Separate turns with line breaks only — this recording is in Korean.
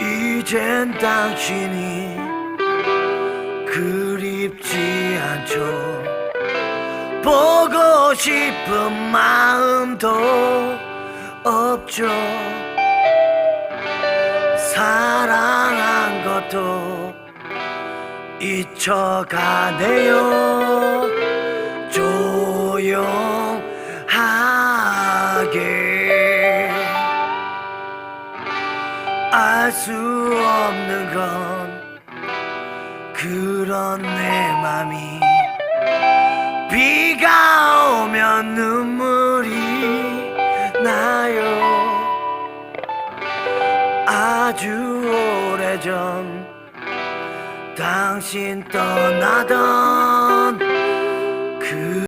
이젠 당신이 그립지 않죠. 보고 싶은 마음도 없죠. 사랑한 것도 잊혀가네요. 조용 알 수 없는 건 그런 내 맘이 비가 오면 눈물이 나요. 아주 오래전 당신 떠나던